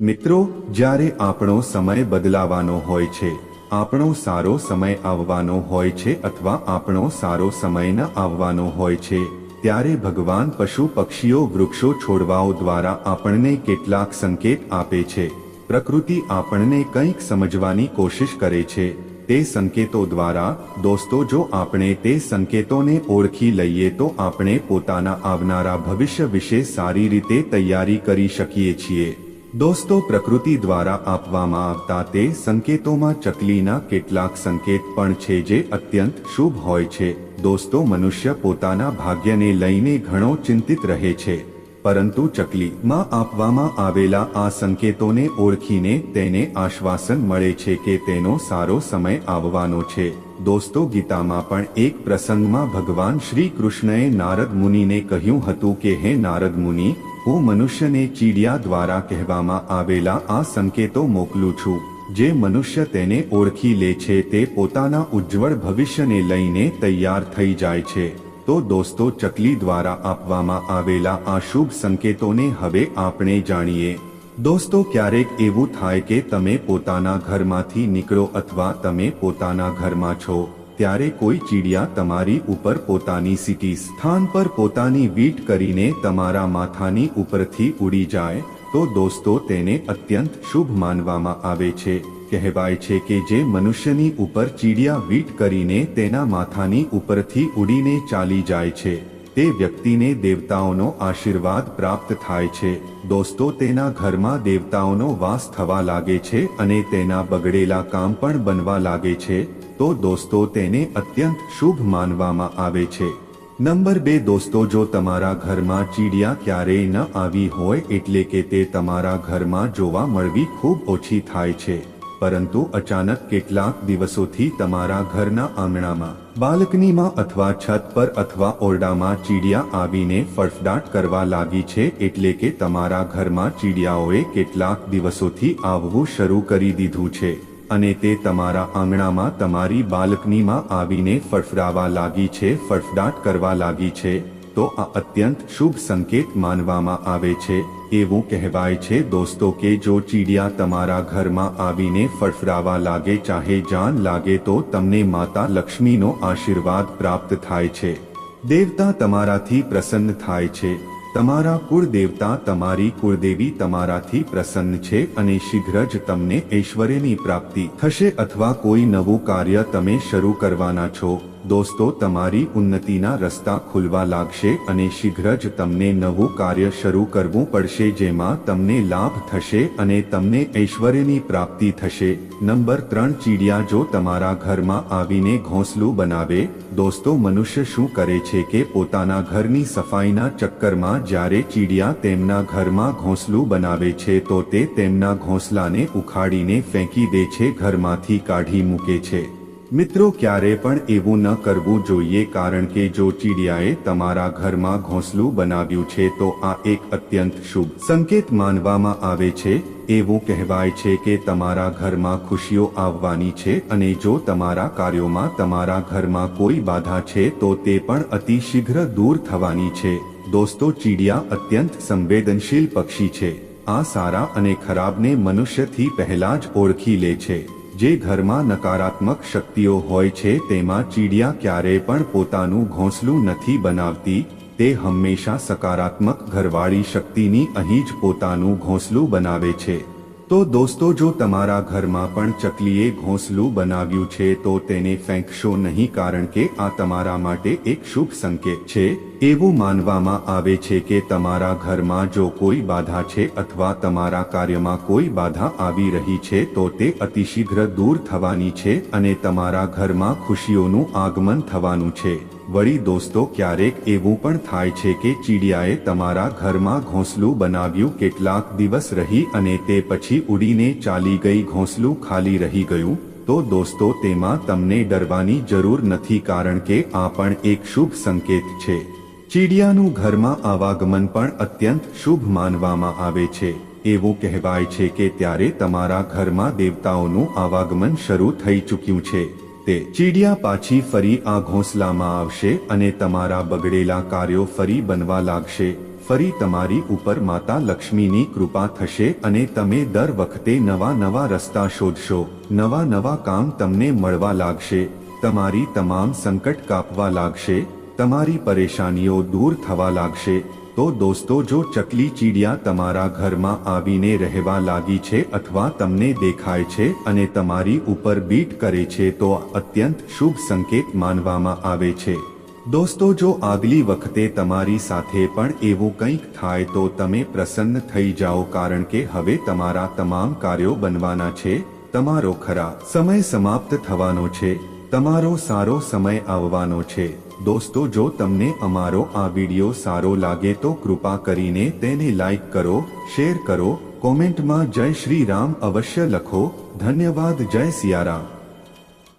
મિત્રો, જ્યારે આપણો સમય બદલાવાનો હોય છે, આપણો સારો સમય આવવાનો હોય છે અથવા આપણો સારો સમય ન આવવાનો હોય છે, ત્યારે ભગવાન પશુ પક્ષીઓ વૃક્ષો છોડવાઓ દ્વારા આપણને કેટલાક સંકેત આપે છે. પ્રકૃતિ આપણને કંઈક સમજવાની કોશિશ કરે છે. તે સંકેતો દ્વારા, દોસ્તો, જો આપણે તે સંકેતોને ઓળખી લઈએ તો આપણે પોતાના આવનારા ભવિષ્ય વિશે સારી રીતે તૈયારી કરી શકીએ છીએ. દોસ્તો પ્રકૃતિ દ્વારા આપવામાં આવતા તે સંકેતોમાં ચકલીના કેટલાક સંકેત પણ છે જે અત્યંત શુભ હોય છે. દોસ્તો મનુષ્ય પોતાના ભાગ્યને લઈને ઘણો ચિંતિત રહે છે. પરંતુ ચકલીમાં આપવામાં આવેલા આ સંકેતોને ઓળખીને તેને આશ્વાસન મળે છે કે તેનો સારો સમય આવવાનો છે. દોસ્તો ગીતામાં પણ એક પ્રસંગમાં ભગવાન શ્રી કૃષ્ણએ નારદ મુનિને કહ્યું હતું કે, હે નારદ મુનિ હું મનુષ્યને ચીડિયા દ્વારા કહેવામાં આવેલા આ સંકેતો મોકલું છું. જે મનુષ્ય તેને ઓળખી લે છે તે પોતાના ઉજ્જવળ ભવિષ્યને લઈને તૈયાર થઈ જાય છે. તો દોસ્તો, ચકલી દ્વારા આપવામાં આવેલા આ શુભ સંકેતોને હવે આપણે જાણીએ. દોસ્તો, ક્યારેક એવું થાય કે તમે પોતાના ઘરમાંથી નીકળો અથવા તમે પોતાના ઘરમાં છો. ત્યારે કોઈ ચીડિયા તમારી ઉપર પોતાની સિટી સ્થાન પર પોતાની વીટ કરીને તમારા માથાની ઉપરથી ઉડી જાય, તો દોસ્તો તેને અત્યંત શુભ માનવામાં આવે છે. કહેવાય છે કે જે મનુષ્યની ઉપર ચીડિયા વીટ કરીને તેના માથાની ઉપરથી ઉડીને ચાલી જાય છે, તે વ્યક્તિને દેવતાઓનો આશીર્વાદ પ્રાપ્ત થાય છે. દોસ્તો તેના ઘરમાં દેવતાઓનો વાસ થવા લાગે છે અને તેના બગડેલા કામ પણ બનવા લાગે છે. તો દોસ્તો, તેને અત્યંત શુભ માનવામાં આવે છે. નંબર બે, દોસ્તો, જો તમારા ઘરમાં ચીડિયા ક્યારેય ન આવી હોય એટલે કે તે તમારા ઘરમાં જોવા મળવી ખૂબ ઓછી થાય છે. પરંતુ અચાનક કેટલાક દિવસોથી તમારા ઘરના આંગણામાં, બાલ્કનીમાં અથવા છત પર અથવા ઓરડામાં ચીડિયા આવીને ફડફડાટ કરવા લાગી છે એટલે કે તમારા ઘરમાં ચીડિયાઓએ કેટલાક દિવસોથી આવવું શરૂ કરી દીધું છે. અને તે તમારા આંગણામાં તમારી બાલ્કનીમાં આવીને ફડફડાવા લાગી છે ફડફડાટ કરવા લાગી છે, તો આ અત્યંત શુભ સંકેત માનવામાં આવે છે. એવું કહેવાય છે દોસ્તો કે જો ચીડિયા તમારા ઘરમાં આવીને ફડફડાવા લાગે, ચાહે જાન લાગે તો તમને માતા લક્ષ્મીનો આશીર્વાદ પ્રાપ્ત થાય છે. દેવતા તમારાથી પ્રસન્ન થાય છે. તમારા કુળદેવતા તમારી કુળદેવી તમારાથી પ્રસન્ન છે અને શીઘ્ર જ તમને ઐશ્વર્યની પ્રાપ્તિ થશે અથવા કોઈ નવું કાર્ય તમે શરૂ કરવાના છો. દોસ્તો, તમારી ઉન્નતિના રસ્તા ખુલવા લાગશે અને શીઘ્ર જ તમને નવું કાર્ય શરૂ કરવું પડશે જેમાં તમને લાભ થશે અને તમને ઐશ્વર્યની પ્રાપ્તિ થશે. નંબર ત્રણ, ચીડિયા જો તમારા ઘરમાં આવીને ઘોંસલું બનાવે, દોસ્તો, મનુષ્ય શું કરે છે કે પોતાના ઘરની સફાઈના ચક્કરમાં જ્યારે ચીડિયા તેમના ઘરમાં ઘોંસલું બનાવે છે તો તે તેમના ઘોંસલાને ઉખાડીને ફેંકી દે છે, ઘરમાંથી કાઢી મૂકે છે. મિત્રો ક્યારે પણ એવું ન કરવું જોઈએ કારણ કે જો ચીડિયાએ તમારા ઘરમાં ઘોંસલું બનાવ્યું છે તો આ એક અત્યંત શુભ સંકેત માનવામાં આવે છે. એવું કહેવાય છે કે તમારા ઘરમાં ખુશીઓ આવવાની છે અને જો તમારા કાર્યોમાં તમારા ઘરમાં કોઈ બાધા છે તો તે પણ અતિશીઘ્ર દૂર થવાની છે. દોસ્તો, ચીડિયા અત્યંત સંવેદનશીલ પક્ષી છે. આ સારા અને ખરાબને મનુષ્યથી પહેલા જ ઓળખી લે છે. જે ઘરમાં નકારાત્મક શક્તિઓ હોય છે તેમાં ચીડિયા ક્યારેય પણ પોતાનું ઘોંસલું નથી બનાવતી, તે હંમેશા સકારાત્મક ઘરવાળી શક્તિની અહીં જ પોતાનું ઘોંસલું બનાવે છે. તો દોસ્તો, જો તમારા ઘરમાં પણ ચકલીએ ઘોંસલું બનાવ્યું છે, તો તેને ફેંકશો નહીં, કારણ કે આ તમારા માટે એક શુભ સંકેત છે. એવું માનવામાં આવે છે કે તમારા ઘરમાં જો કોઈ બાધા છે અથવા તમારા કાર્યમાં કોઈ બાધા આવી રહી છે, તો તે અતિશીઘ્ર દૂર થવાની છે અને તમારા ઘરમાં ખુશીઓનું આગમન થવાનું છે. વળી દોસ્તો, ક્યારેક એવું પણ થાય છે કે ચીડિયાએ તમારા ઘરમાં ઘોંસલું બનાવ્યું, કેટલાક દિવસ રહી અને તે પછી ઉડીને ચાલી ગઈ ઘોંસલું ખાલી રહી ગયું. તો દોસ્તો, તેમાં તમને ડરવાની જરૂર નથી કારણ કે આ પણ એક શુભ સંકેત છે. ચીડિયાનું ઘરમાં આવાગમન પણ અત્યંત શુભ માનવામાં આવે છે. એવું કહેવાય છે કે ત્યારે તમારા ઘરમાં દેવતાઓનું આવાગમન શરૂ થઈ ચૂક્યું છે. તે ચીડિયા પાછી ફરી આ ઘોંસલામાં આવશે અને તમારા બગડેલા કાર્યો ફરી બનવા લાગશે. ફરી તમારી ઉપર માતા લક્ષ્મીની કૃપા થશે અને તમે દર વખતે નવા નવા રસ્તા શોધશો. નવા નવા કામ તમને મળવા લાગશે. તમારી તમામ સંકટ કાપવા લાગશે. તમારી પરેશાનીઓ દૂર થવા લાગશે. તો દોસ્તો, જો ચકલી ચીડિયા તમારા ઘરમાં આવીને રહેવા લાગી છે અથવા તમને દેખાય છે અને તમારી ઉપર બીટ કરે છે, તો અત્યંત શુભ સંકેત માનવામાં આવે છે. દોસ્તો, જો આગલી વખતે તમારી સાથે પણ એવું કંઈક થાય, તો તમે પ્રસન્ન થઈ જાઓ, કારણ કે હવે તમારા તમામ કાર્યો બનવાના છે, તમારો ખરા સમય સમાપ્ત થવાનો છે, તમારો સારો સમય આવવાનો છે. દોસ્તો, જો તમને અમારો આ વિડિયો સારો લાગે તો કૃપા કરીને તેને લાઈક કરો, શેર કરો, કોમેન્ટમાં જય શ્રી રામ અવશ્ય લખો. ધન્યવાદ, જય સિયારામ.